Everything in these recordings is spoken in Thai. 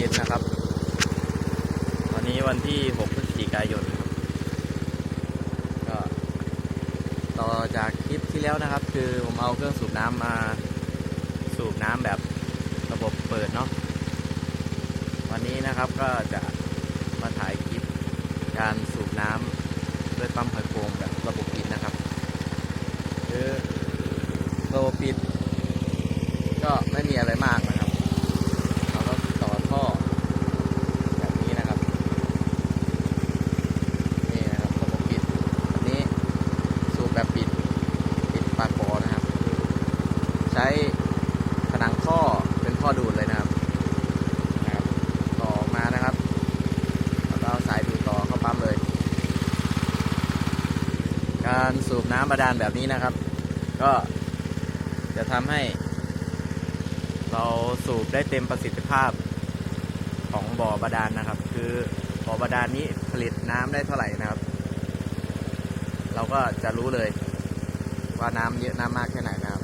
ย็นนะครับ วันนี้วันที่ 6 พฤศจิกายนครับก็ต่อจากคลิปที่แล้วนะครับ คือผมเอาเครื่องสูบน้ำมาสูบน้ำแบบระบบเปิดเนาะวันนี้นะครับก็จะมาถ่ายคลิปการสูบน้ำด้วยปั๊มหอยโขงแบบระบบปิดนะครับคือระบบปิด ก็ไม่มีอะไรมากนะครับ เราก็ต่อท่อแบบนี้นะครับ นี่นะครับระบบปิดแบบนี้สูบแบบปิด ปิดปากบ่อนะครับ ใช้ผนังท่อเป็นท่อดูดเลยนะครับนะครับ ต่อออกมานะครับแล้วก็สายดูดต่อเข้าปั๊มเลย การสูบน้ำบาดาลแบบนี้นะครับ ก็จะทำให้ เราสูบได้เต็มประสิทธิภาพของบ่อบาดาลนะครับ คือบ่อบาดาลนี้ผลิตน้ำได้เท่าไหร่นะครับ เราก็จะรู้เลยว่าน้ำเยอะน้ำมากแค่ไหนนะครับ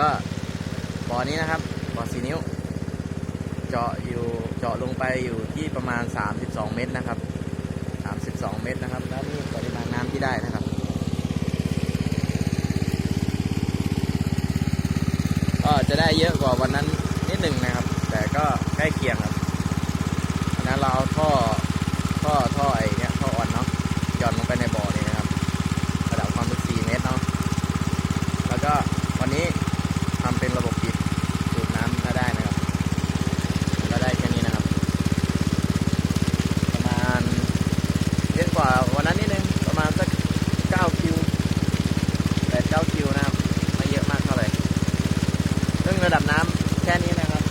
ก็บ่อนี้นะครับบ่อสีนิ้ว เจาะอยู่เจาะลงไปอยู่ที่ประมาณ 32 เมตรนะครับ 32 เมตรนะครับ แล้วนี่ปริมาณน้ำที่ได้นะครับก็จะได้เยอะกว่าวันนั้นนิดหนึ่งนะครับ แต่ก็ใกล้เคียงครับวันนั้นเราเอาท่อท่อท่อไอ้เนี้ยท่ออ่อนเนาะหย่อนลงไปในบ่อนี่นะครับระดับความลึก4เมตรเนาะแล้วก็วันนี้ทำเป็นระบบปิดสูบน้ำก็ได้นะครับก็ได้แค่นี้นะครับ ประมาณเยอะกว่าวันนั้นนิดนึงประมาณสัก9คิว8 9คิวนะครับไม่เยอะมากเท่าไหร่ ซึ่ง ระดับน้ำแค่นี้นะครับ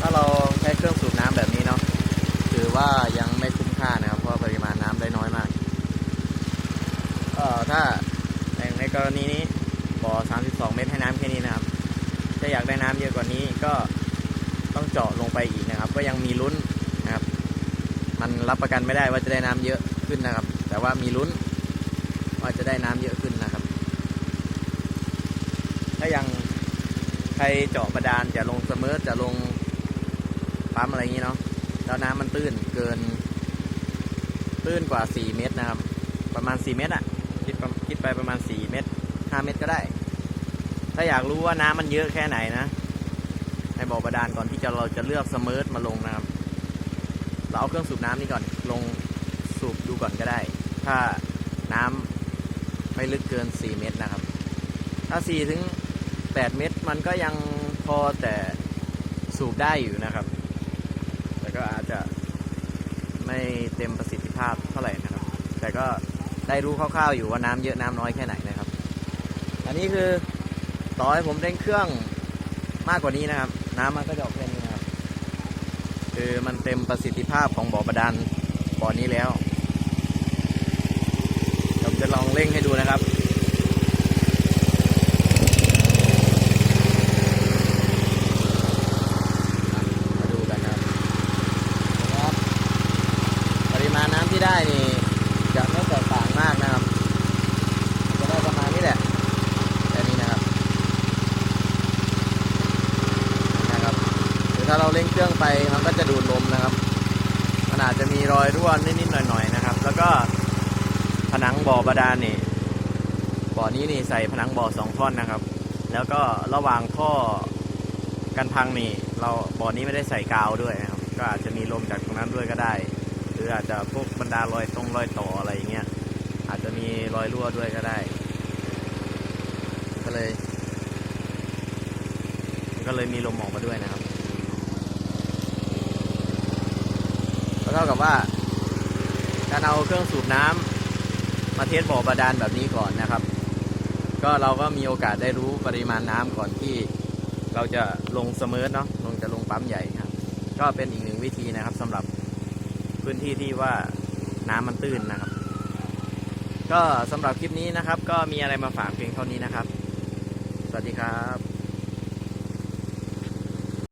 ถ้าเราใช้เครื่องสูบน้ำแบบนี้เนาะถือว่ายังไม่คุ้มค่านะครับ เพราะปริมาณน้ำได้น้อยมากเอ่อถ้าในในกรณีนี้บ่อ 32 เมตรให้น้ำแค่นี้นะครับ ถ้าอยากได้น้ำเยอะกว่านี้ก็ต้องเจาะลงไปอีกนะครับ ก็ยังมีลุ้นนะครับ มันรับประกันไม่ได้ว่าจะได้น้ำเยอะขึ้นนะครับ แต่ว่ามีลุ้นว่าจะได้น้ำเยอะขึ้นนะครับ ถ้ายัง ครเจาะบาดาลจะลงเสมอจะลงปั๊มอะไรอย่างนี้เนาะแล้วน้ำมันตื้นเกิน ตื้นกว่า 4 เมตรนะครับ ประมาณ 4 เมตรอะคิดประคิดไปประมาณ 4 เมตร 5 เมตรก็ได้ ถ้าอยากรู้ว่าน้ำมันเยอะแค่ไหนนะให้บอกบาดาลก่อนที่จะเราจะเลือกเสมอมาลงนะครับ เราเอาเครื่องสูบน้ำนี่ก่อนลงสูบดูก่อนก็ได้ ถ้าน้ำไม่ลึกเกิน 4 เมตรนะครับ ถ้า4ถึง 8 เมตรมันก็ยังพอแต่สูบได้อยู่นะครับ แต่ก็อาจจะไม่เต็มประสิทธิภาพเท่าไหร่นะครับ แต่ก็ได้รู้คร่าวๆอยู่ว่าน้ำเยอะน้ำน้อยแค่ไหนนะครับ อันนี้คือต่อให้ผมเร่งเครื่องมากกว่านี้นะครับ น้ำมันก็จะออกแค่นี้นะครับ คือมันเต็มประสิทธิภาพของบ่อบาดาลบ่อนี้แล้วผมจะลองเร่งให้ดูนะครับ มาดูกันครับนะครับ ปริมาณน้ำ ที่ได้นี่จะไม่แตกต่างมากนะครับ จะได้ประมาณนี้แหละแค่นี้นะครับนะครับคือถ้าเราเร่งเครื่องไปมันก็จะดูดลมนะครับมันอาจจะมีรอยรั่วนิดๆหน่อยๆนะครับ แล้วก็ผนังบ่อบาดาลนี่บ่อนี้นี่ใส่ผนังบ่อสองท่อนนะครับ แล้วก็ระหว่างท่อกันพังนี่ เราบ่อนี้ไม่ได้ใส่กาวด้วยนะครับ ก็อาจจะมีลมจากตรงนั้นด้วยก็ได้ รืออาจจะพวกบรรดารอยตรงรอยต่ออะไรอย่างเงี้ยอาจจะมีรอยรั่วด้วยก็ได้ ก็เลยก็เลยมีลมออกมาด้วยนะครับก็เท่ากับว่าการเอาเครื่องสูบน้ำมาเทสบ่อบาดาลแบบนี้ก่อนนะครับ ก็เราก็มีโอกาสได้รู้ปริมาณน้ำก่อนที่เราจะลงเสมอเนาะลงจะลงปั๊มใหญ่ครับ ก็เป็นอีกหนึ่งวิธีนะครับสำหรับ พื้นที่ที่ว่าน้ำมันตื้นนะครับ ก็สำหรับคลิปนี้นะครับ ก็มีอะไรมาฝากเพียงเท่านี้นะครับ สวัสดีครับ